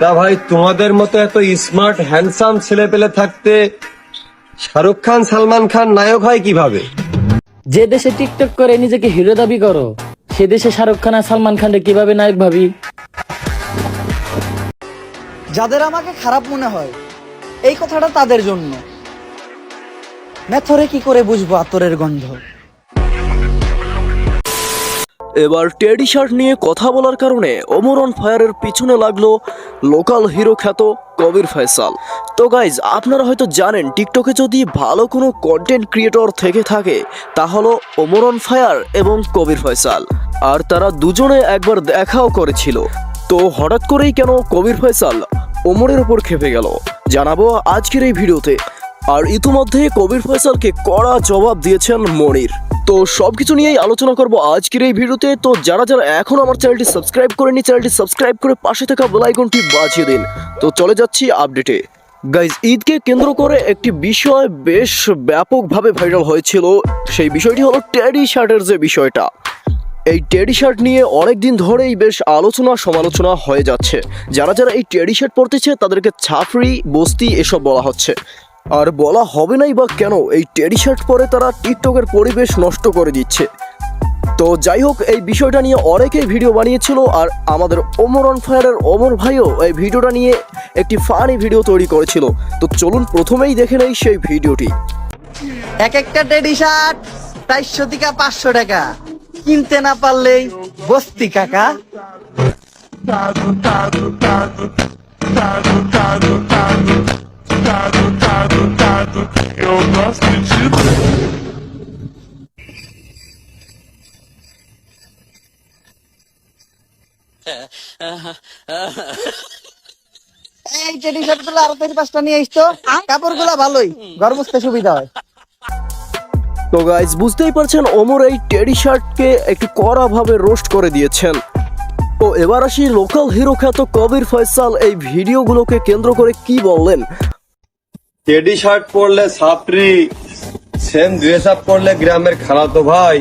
তা ভাই তোমাদের মতো এত স্মার্ট হ্যান্ডসাম ছেলে পেলে থাকতে শাহরুখ খান সালমান খান নায়ক হয় কীভাবে? যে দেশে টিকটক করে নিজেকে হিরো দাবি করো সে দেশে শাহরুখ খান আর সালমান খানকে কীভাবে নায়ক ভাবি? যাদের আমাকে খারাপ মনে হয় এই কথাটা তাদের জন্য। মেথরে কি করে বুঝব আতরের গন্ধ? এবার টেডি শার্ট নিয়ে কথা বলার কারণে ওমরন ফায়ারের পিছনে লাগল লোকাল হিরো খ্যাত কবির ফয়সাল। তো গাইজ আপনারা হয়তো জানেন, টিকটকে যদি ভালো কোনো কন্টেন্ট ক্রিয়েটর থেকে থাকে তা হলো ফায়ার এবং কবির ফয়সাল। আর তারা দুজনে একবার দেখাও করেছিল। তো হঠাৎ করেই কেন কবির ফয়সাল ওমরের ওপর খেপে গেল? জানাব আজকের এই ভিডিওতে। আর ইতিমধ্যে কবির ফয়সালকে কড়া জবাব দিয়েছেন মনির। তো সব কিছু নিয়েই আলোচনা করব আজকের এই ভিডিওতে। তো যারা যারা এখন আমার চ্যানেলটি সাবস্ক্রাইব করেনি চ্যানেলটি সাবস্ক্রাইব করে পাশে থাকা বেল আইকনটি বাজিয়ে দিন। তো চলে যাচ্ছি আপডেটে। গাইজ, ঈদকে কেন্দ্র করে একটি বিষয় বেশ ব্যাপকভাবে ভাইরাল হয়েছিল। সেই বিষয়টি হলো টেডি শার্টের যে বিষয়টা। এই টেডি শার্ট নিয়ে অনেক দিন ধরেই বেশ আলোচনা সমালোচনা হয়ে যাচ্ছে। যারা যারা এই টেডি শার্ট পরতেছে তাদেরকে ছাপড়ি বস্তি এসব বলা হচ্ছে। আর বলা হবে নাই বা কেন এই টেডি শার্ট পরে তারা টিকটকের পরিবেশ নষ্ট করে দিচ্ছে। তো যাই হোক এই বিষয়টা নিয়ে অনেকেই ভিডিও বানিয়েছিল আর আমাদের ওমর অন ফায়ারের ওমর ভাইও এই ভিডিওটা নিয়ে একটি ফানি ভিডিও তৈরি করেছিল। তো চলুন প্রথমেই দেখে নেই সেই ভিডিওটি। এক একটা টেডি শার্ট চারশো থেকে পাঁচশো টাকা। কিনতে না পারলেই বস্তি কাকা। এই টেডি শার্টগুলো আরও চারি পাঁচটা নিয়ে আসতো কাপড়গুলা ভালোই ঘর মুছতে সুবিধা হয়। তো গাইজ বুঝতেই পারছেন ওমর এই টেডি শার্টকে একটু কড়াভাবে রোস্ট করে দিয়েছেন। তো এবার আসি লোকাল হিরো খ্যাত কবির ফয়সাল এই ভিডিওগুলোকে কেন্দ্র করে কি বললেন? টেডি শার্ট পরলে সাপরি সেম ড্রেস আপ পরলে গ্রামের খালাতো ভাই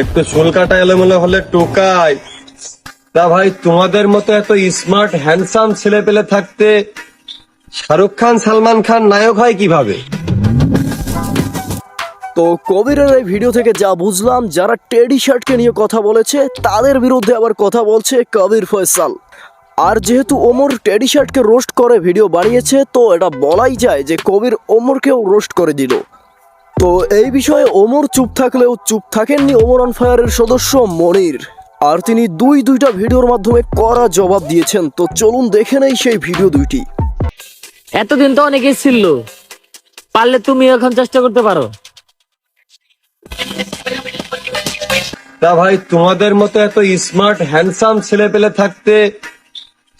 একটু চুল কাটা এলোমেলো হলে টোকায়। তা ভাই, তোমাদের মতো এত স্মার্ট হ্যান্ডসাম ছেলে পেলে থাকতে শাহরুখ খান, সালমান খান নায়ক হয় কীভাবে? তো কবিরের এই ভিডিও থেকে যা বুঝলাম, যারা টেডি শার্টকে নিয়ে কথা বলেছে, তাদের বিরুদ্ধে আবার কথা বলছে কবির ফয়সাল। আর যেহেতু ওমর টেডি শার্টকে রোস্ট করে ভিডিও বানিয়েছে, তো এটা বলাই যায় যে কবির ওমরকেও রোস্ট করে দিল। তো এই বিষয়ে ওমর চুপ থাকলেও চুপ থাকেননি ওমর অন ফায়ারের সদস্য মনির। আর তিনি দুই দুইটা ভিডিওর মাধ্যমে কড়া জবাব দিয়েছেন। তো চলুন দেখে নেই সেই ভিডিও দুইটি। এতদিন তো অনেকেই ছিল। পারলে তুমি এখন চেষ্টা করতে পারো। তা ভাই তোমাদের মতো এত স্মার্ট হ্যান্ডসাম ছেলে পেলে থাকতে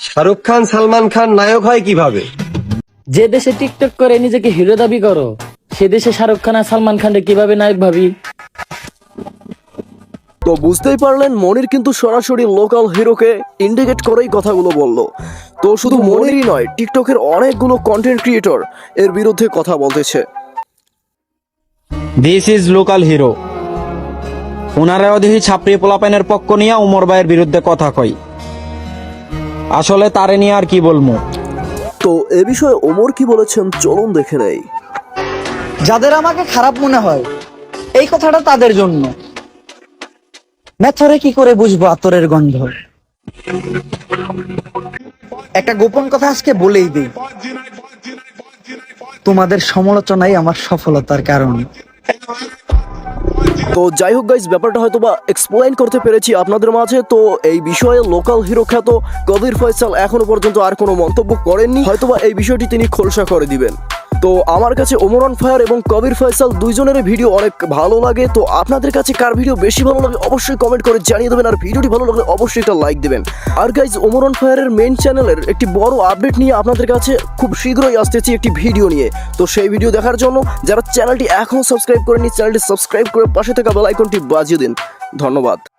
শাহরুখ খান সালমান খান নায়ক হয় কীভাবে? যে দেশে টিকটক করে নিজেকে হিরো দাবি করো সে দেশে শাহরুখ খান আর সালমান খানকে কীভাবে নায়ক ভাবি? তো বুঝতেই পারলেন মনির কিন্তু সরাসরি লোকাল হিরোকে ইন্ডিকেট করেই কথাগুলো বলল। তো শুধু মনিরই নয় টিকটকের অনেকগুলো কন্টেন্ট ক্রিয়েটর এর বিরুদ্ধে কথা বলতেছে। দিস ইজ লোকাল হিরো ওনারাও দেখি ছাপড়ি পোলাপাইনের পক্ষ নিয়ে উমর ভাইয়ের বিরুদ্ধে কথা কই। আসলে তারে নিয়ে আর কি বলব তো এ বিষয়ে ওমর কি বলেছেন চলুন দেখে নেই। যাদের আমাকে খারাপ মনে হয় এই কথাটা তাদের জন্য। মেথরে কি করে বুঝব আতরের গন্ধ? একটা গোপন কথা আজকে বলেই দিই। তোমাদের সমালোচনাই আমার সফলতার কারণ। তো যাই হোক গাইজ ব্যাপারটা হয়তো বা এক্সপ্লেইন করতে পেরেছি আপনাদের মাঝে। তো এই বিষয়ে লোকাল হিরো খ্যাত কবির ফয়সাল এখনও পর্যন্ত আর কোনো মন্তব্য করেননি। হয়তোবা এই বিষয়টি তিনি খোলসা করে দিবেন। তো আমার কাছে ওমরন ফায়ার এবং কবির ফয়সাল দুইজনের ভিডিও অনেক ভালো লাগে। তো আপনাদের কাছে কার ভিডিও বেশি ভালো লাগে অবশ্যই কমেন্ট করে জানিয়ে দেবেন। আর ভিডিওটি ভালো লাগলে অবশ্যই একটা লাইক দেবেন। আর গাইজ ওমরন ফায়ারের মেইন চ্যানেলের একটি বড় আপডেট নিয়ে আপনাদের কাছে খুব শীঘ্রই আসতেছি একটি ভিডিও নিয়ে। তো সেই ভিডিও দেখার জন্য যারা চ্যানেলটি এখনও সাবস্ক্রাইব করেনি চ্যানেলটি সাবস্ক্রাইব করে পাশে থাকা বেল আইকনটি বাজিয়ে দিন। ধন্যবাদ।